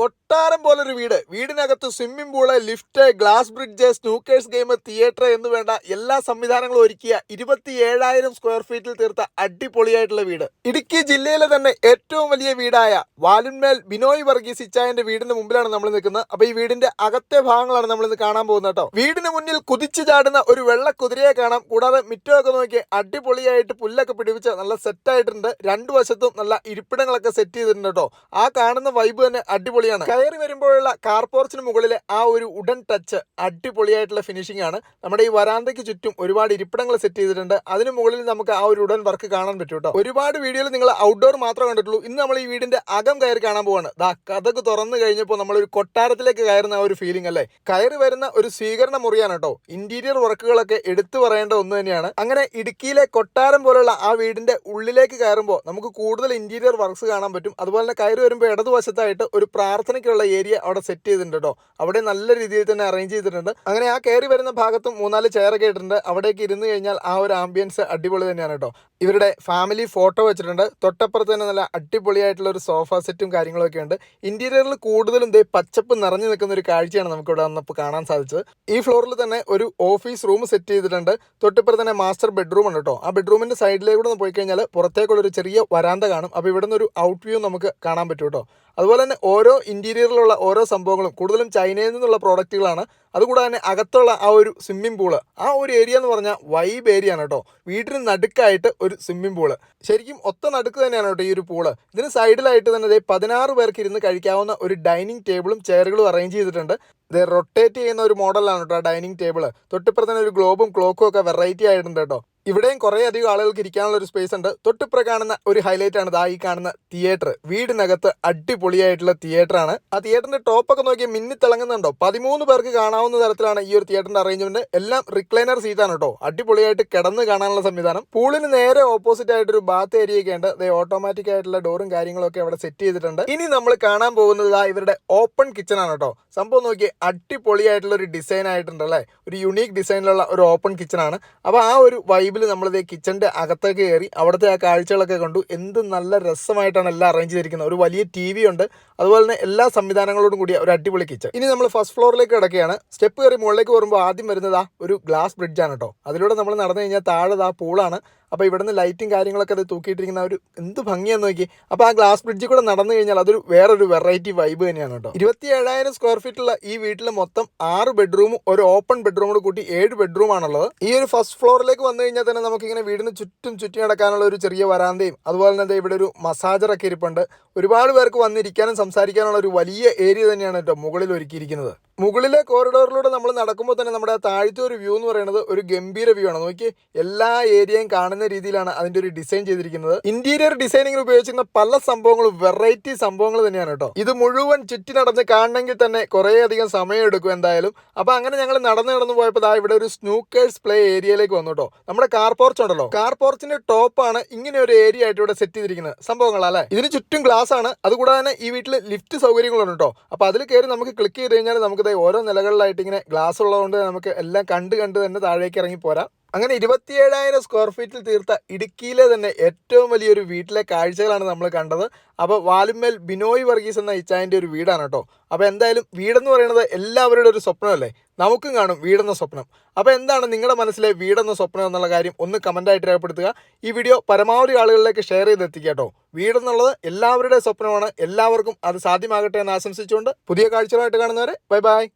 കൊട്ടാരം പോലൊരു വീട്. വീടിനകത്ത് swimming pool lift glass bridge snookers game theatre എന്ന് വേണ്ട എല്ലാ സംവിധാനങ്ങളും ഒരുക്കിയ ഇരുപത്തി ഏഴായിരം സ്ക്വയർ ഫീറ്റിൽ തീർത്ത അടിപൊളിയായിട്ടുള്ള വീട്. ഇടുക്കി ജില്ലയിലെ തന്നെ ഏറ്റവും വലിയ വീടായ വാലുന്മേൽ ബിനോയ് വർഗീസ് ഇച്ചായന്റെ വീടിന് മുമ്പിലാണ് നമ്മൾ നിൽക്കുന്നത്. അപ്പൊ ഈ വീടിന്റെ അകത്തെ ഭാഗങ്ങളാണ് നമ്മൾ ഇന്ന് കാണാൻ പോകുന്നത് കേട്ടോ. വീടിന് മുന്നിൽ കുതിച്ചു ചാടുന്ന ഒരു വെള്ള കുതിരയെ കാണാം. കൂടാതെ മിറ്റമൊക്കെ നോക്കി അടിപൊളിയായിട്ട് പുല്ലൊക്കെ പിടിപ്പിച്ച് നല്ല സെറ്റ് ആയിട്ടുണ്ട്. രണ്ടു വശത്തും നല്ല ഇരിപ്പിടങ്ങളൊക്കെ സെറ്റ് ചെയ്തിട്ടുണ്ട് കേട്ടോ. ആ കാണുന്ന വൈബ് തന്നെ അടിപൊളിയാണ്. കയറി വരുമ്പോഴുള്ള കാർ പോർച്ചിന് മുകളിലെ ആ ഒരു ഉടൻ ടച്ച് അടിപൊളിയായിട്ടുള്ള ഫിനിഷിംഗ് ആണ്. നമ്മുടെ ഈ വരാന്തയ്ക്ക് ചുറ്റും ഒരുപാട് ഇരിപ്പിടങ്ങൾ സെറ്റ് ചെയ്തിട്ടുണ്ട്. അതിന് മുകളിൽ നമുക്ക് ആ ഒരു ഉടൻ വർക്ക് കാണാൻ പറ്റും ഒരുപാട് വീഡിയോയിൽ നിങ്ങൾ ഔട്ട്ഡോർ മാത്രമേ കണ്ടിട്ടുള്ളൂ. ഇന്ന് നമ്മൾ ഈ വീടിന്റെ അകം കയറി കാണാൻ പോവാണ്. ദാ കഥക്ക് തുറന്നു കഴിഞ്ഞപ്പോൾ നമ്മൾ ഒരു കൊട്ടാരത്തിലേക്ക് കയറുന്ന ആ ഒരു ഫീലിംഗ് അല്ലേ? കയറി വരുന്ന ഒരു സ്വീകരണ മുറിയാണ് കേട്ടോ. ഇന്റീരിയർ വർക്കുകളൊക്കെ എടുത്തു പറയേണ്ട ഒന്ന് തന്നെയാണ്. അങ്ങനെ ഇടുക്കിയിലെ കൊട്ടാരം പോലുള്ള ആ വീടിന്റെ ഉള്ളിലേക്ക് കയറുമ്പോൾ നമുക്ക് കൂടുതൽ ഇന്റീരിയർ വർക്ക്സ് കാണാൻ പറ്റും. അതുപോലെ തന്നെ കയറി വരുമ്പോൾ ഇടതുവശത്തായിട്ട് ഒരു പ്രാർത്ഥനയ്ക്കുള്ള ഏരിയ അവിടെ സെറ്റ് ചെയ്തിട്ടുണ്ട് കേട്ടോ അവിടെ നല്ല രീതിയിൽ തന്നെ അറേഞ്ച് ചെയ്തിട്ടുണ്ട്. അങ്ങനെ ആ കയറി വരുന്ന ഭാഗത്തും മൂന്നാൽ ചെയറൊക്കെ ഇട്ടിട്ടുണ്ട്. അവിടേക്ക് ഇരുന്ന് കഴിഞ്ഞാൽ ആ ഒരു ആംബിയൻസ് അടിപൊളി തന്നെയാണ് കേട്ടോ ഇവരുടെ ഫാമിലി ഫോട്ടോ വെച്ചിട്ടുണ്ട്. തൊട്ടപ്പുറത്ത് തന്നെ നല്ല അടിപൊളിയായിട്ടുള്ള ഒരു സോഫ സെറ്റും കാര്യങ്ങളൊക്കെ ഉണ്ട്. ഇന്റീരിയറിൽ കൂടുതലും ദേ പച്ചപ്പ് നിറഞ്ഞു നിൽക്കുന്ന ഒരു കാഴ്ചയാണ് നമുക്ക് ഇവിടെ വന്നപ്പോൾ കാണാൻ സാധിച്ചത്. ഈ ഫ്ലോറിൽ തന്നെ ഒരു ഓഫീസ് റൂം സെറ്റ് ചെയ്തിട്ടുണ്ട്. തൊട്ടിപ്പുറത്ത് തന്നെ മാസ്റ്റർ ബെഡ്റൂം ഉണ്ട് കേട്ടോ ആ ബെഡ്റൂമിന്റെ സൈഡിലേക്ക് കൂടെ പോയി കഴിഞ്ഞാൽ പുറത്തേക്കുള്ള ഒരു ചെറിയ വരാന്ത കാണും. അപ്പോൾ ഇവിടെ നിന്ന് ഒരു ഔട്ട് വ്യൂ നമുക്ക് കാണാൻ പറ്റും കേട്ടോ അതുപോലെ തന്നെ ഓരോ ഇന്റീരിയറിലുള്ള ഓരോ സംഭവങ്ങളും കൂടുതലും ചൈനയിൽ നിന്നുള്ള പ്രോഡക്റ്റുകളാണ്. അതുകൂടാതെ തന്നെ അകത്തുള്ള ആ ഒരു സ്വിമ്മിംഗ് പൂൾ ആ ഒരു ഏരിയ എന്ന് പറഞ്ഞാൽ വൈബ് ഏരിയ ആണ് കേട്ടോ. വീട്ടിന് നടുക്കായിട്ട് ഒരു സ്വിമ്മിംഗ് പൂൾ. ശരിക്കും ഒത്ത നടുക്ക് തന്നെയാണ് കേട്ടോ ഈ ഒരു പൂൾ. ഇതിന് സൈഡിലായിട്ട് തന്നെ ദേ പതിനാറ് പേർക്ക് ഇരുന്ന് കഴിക്കാവുന്ന ഒരു ഡൈനിങ് ടേബിളും ചെയറുകളും അറേഞ്ച് ചെയ്തിട്ടുണ്ട്. ഇത് റൊട്ടേറ്റ് ചെയ്യുന്ന ഒരു മോഡലാണ് കേട്ടോ ആ ഡൈനിങ് ടേബിൾ തൊട്ടിപ്പുറത്ത് തന്നെ ഒരു ഗ്ലോബും ക്ലോക്കും ഒക്കെ വെറൈറ്റി ആയിട്ടുണ്ട് കേട്ടോ. ഇവിടെയും കുറേ അധികം ആളുകൾക്ക് ഇരിക്കാനുള്ള ഒരു സ്പേസ് ഉണ്ട്. തൊട്ടിപ്പുറം കാണുന്ന ഒരു ഹൈലൈറ്റ് ആണ് ദാ ഈ കാണുന്ന തിയേറ്റർ വീടിനകത്ത് അടിപൊളിയായിട്ടുള്ള തിയേറ്റർ ആണ്. ആ തിയേറ്ററിന്റെ ടോപ്പ് ഒക്കെ നോക്കി മിന്നി തിളങ്ങുന്നുണ്ടോ? പതിമൂന്ന് പേർക്ക് കാണാവുന്ന തരത്തിലാണ് ഈ ഒരു തിയേറ്ററിന്റെ അറേഞ്ച്മെന്റ് എല്ലാം റിക്ലൈനർ സീറ്റാണ് കേട്ടോ അടിപൊളിയായിട്ട് കിടന്ന് കാണാനുള്ള സംവിധാനം. പൂളിന് നേരെ ഓപ്പോസിറ്റ് ആയിട്ട് ഒരു ബാത്ത് ഏരിയ ഒക്കെ ഉണ്ട്. ദേ ഓട്ടോമാറ്റിക് ആയിട്ടുള്ള ഡോറും കാര്യങ്ങളൊക്കെ അവിടെ സെറ്റ് ചെയ്തിട്ടുണ്ട്. ഇനി നമ്മൾ കാണാൻ പോകുന്നത് ദാ ഇവരുടെ ഓപ്പൺ കിച്ചൺ ആണ് കേട്ടോ സംഭവം നോക്കി അടിപൊളിയായിട്ടുള്ള ഒരു ഡിസൈൻ ആയിട്ടുണ്ട് അല്ലേ? ഒരു യുണീക്ക് ഡിസൈനിലുള്ള ഒരു ഓപ്പൺ കിച്ചൺ ആണ്. അപ്പോൾ ആ ഒരു വൈബിൽ നമ്മളിത് കിച്ചന്റെ അകത്തേക്ക് കയറി അവിടുത്തെ ആ കാഴ്ചകളൊക്കെ കണ്ടു. എന്ത് നല്ല രസമായിട്ടാണ് എല്ലാം അറേഞ്ച് ചെയ്തിരിക്കുന്നത്. ഒരു വലിയ ടി വി ഉണ്ട്. അതുപോലെ തന്നെ എല്ലാ സംവിധാനങ്ങളോടും കൂടിയ ഒരു അടിപൊളി കിച്ചൺ ഇനി നമ്മൾ ഫസ്റ്റ് ഫ്ലോറിലേക്ക് കിടക്കുകയാണ്. സ്റ്റെപ്പ് കയറി മുകളിലേക്ക് വരുമ്പോൾ ആദ്യം വരുന്നത് ഒരു ഗ്ലാസ് ബ്രിഡ്ജാണ് കേട്ടോ അതിലൂടെ നമ്മൾ നടന്നു കഴിഞ്ഞാൽ താഴെ ആ പൂളാണ് അപ്പോൾ ഇവിടുന്ന് ലൈറ്റും കാര്യങ്ങളൊക്കെ അത് തൂക്കിയിട്ടിരിക്കുന്ന ഒരു എന്ത് ഭംഗിയാന്ന് നോക്കി അപ്പോൾ ആ ഗ്ലാസ് ബ്രിഡ്ജിൽ കൂടെ നടന്നു കഴിഞ്ഞാൽ അതൊരു വേറൊരു വെറൈറ്റി വൈബ് തന്നെയാണ് കേട്ടോ. ഇരുപത്തി ഏഴായിരം സ്ക്വയർ ഫീറ്റുള്ള ഈ വീട്ടിൽ മൊത്തം ആറ് ബെഡ്റൂമും ഒരു ഓപ്പൺ ബെഡ്റൂമോട് കൂടെ കൂട്ടി ഏഴ് ബെഡ്റൂം ആണുള്ളത്. ഈ ഒരു ഫസ്റ്റ് ഫ്ലോറിലേക്ക് വന്നു കഴിഞ്ഞാൽ തന്നെ നമുക്കിങ്ങനെ വീടിന് ചുറ്റും ചുറ്റി നടക്കാനുള്ള ഒരു ചെറിയ വരാന്തയും അതുപോലെ തന്നെ ഇവിടെ ഒരു മസാജറൊക്കെ ഇരിപ്പുണ്ട്. ഒരുപാട് പേർക്ക് വന്നിരിക്കാനും സംസാരിക്കാനുള്ള ഒരു വലിയ ഏരിയ തന്നെയാണ് കേട്ടോ മുകളിൽ ഒരുക്കിയിരിക്കുന്നത്. മുകളിലെ കോറിഡോറിലൂടെ നമ്മൾ നടക്കുമ്പോൾ തന്നെ നമ്മുടെ ആ താഴത്തെ ഒരു വ്യൂ എന്ന് പറയുന്നത് ഒരു ഗംഭീര വ്യൂ ആണ്. നോക്കി എല്ലാ ഏരിയയും കാണുന്ന രീതിയിലാണ് അതിന്റെ ഒരു ഡിസൈൻ ചെയ്തിരിക്കുന്നത്. ഇന്റീരിയർ ഡിസൈനിങ്ങിന് ഉപയോഗിച്ചിരുന്ന പല സംഭവങ്ങളും വെറൈറ്റി സംഭവങ്ങൾ തന്നെയാണ് കേട്ടോ. ഇത് മുഴുവൻ ചുറ്റി നടന്ന് കാണണമെങ്കിൽ തന്നെ കുറേ അധികം സമയം എടുക്കും എന്തായാലും. അപ്പൊ അങ്ങനെ ഞങ്ങൾ നടന്ന് നടന്നു പോയപ്പോൾ ദാ ഇവിടെ ഒരു സ്നൂക്കേഴ്സ് പ്ലേ ഏരിയയിലേക്ക് വന്നു കേട്ടോ. നമ്മുടെ കാർ പോർച്ച് ഉണ്ടല്ലോ. കാർ പോർച്ചിന്റെ ടോപ്പാണ് ഇങ്ങനെ ഒരു ഏരിയ ആയിട്ട് ഇവിടെ സെറ്റ് ചെയ്തിരിക്കുന്നത്. സംഭവങ്ങളല്ലേ ഇതിന് ചുറ്റും ഗ്ലാസ് ആണ്. അതുകൂടാതെ തന്നെ ഈ വീട്ടിൽ ലിഫ്റ്റ് സൗകര്യങ്ങളുണ്ട് കേട്ടോ. അപ്പൊ അതിൽ കയറി നമുക്ക് ക്ലിക്ക് ചെയ്ത് കഴിഞ്ഞാൽ നമുക്ക് ഓരോ നിലകളിലായിട്ട് ഇങ്ങനെ ഗ്ലാസ് ഉള്ളതുകൊണ്ട് നമുക്ക് എല്ലാം കണ്ട് കണ്ട് തന്നെ താഴേക്ക് ഇറങ്ങി പോരാം. അങ്ങനെ ഇരുപത്തിയേഴായിരം സ്ക്വയർ ഫീറ്റിൽ തീർത്ത ഇടുക്കിയിലെ തന്നെ ഏറ്റവും വലിയൊരു വീട്ടിലെ കാഴ്ചകളാണ് നമ്മൾ കണ്ടത്. അപ്പോൾ വാലുമേൽ ബിനോയ് വർഗീസ് എന്ന ഇച്ചായന്റെ ഒരു വീടാണ് കേട്ടോ. അപ്പോൾ എന്തായാലും വീടെന്ന് പറയുന്നത് എല്ലാവരുടെ ഒരു സ്വപ്നമല്ലേ? നമുക്കും കാണും വീടെന്ന സ്വപ്നം. അപ്പോൾ എന്താണ് നിങ്ങളുടെ മനസ്സിലെ വീടെന്ന സ്വപ്നം എന്നുള്ള കാര്യം ഒന്ന് കമന്റായിട്ട് രേഖപ്പെടുത്തുക. ഈ വീഡിയോ പരമാവധി ആളുകളിലേക്ക് ഷെയർ ചെയ്തെത്തിക്കുക കേട്ടോ. വീടെന്നുള്ളത് എല്ലാവരുടെ സ്വപ്നമാണ്. എല്ലാവർക്കും അത് സാധ്യമാകട്ടെ എന്ന് ആശംസിച്ചുകൊണ്ട് പുതിയ കാഴ്ചകളായിട്ട് കാണുന്നവരെ ബൈ ബൈ.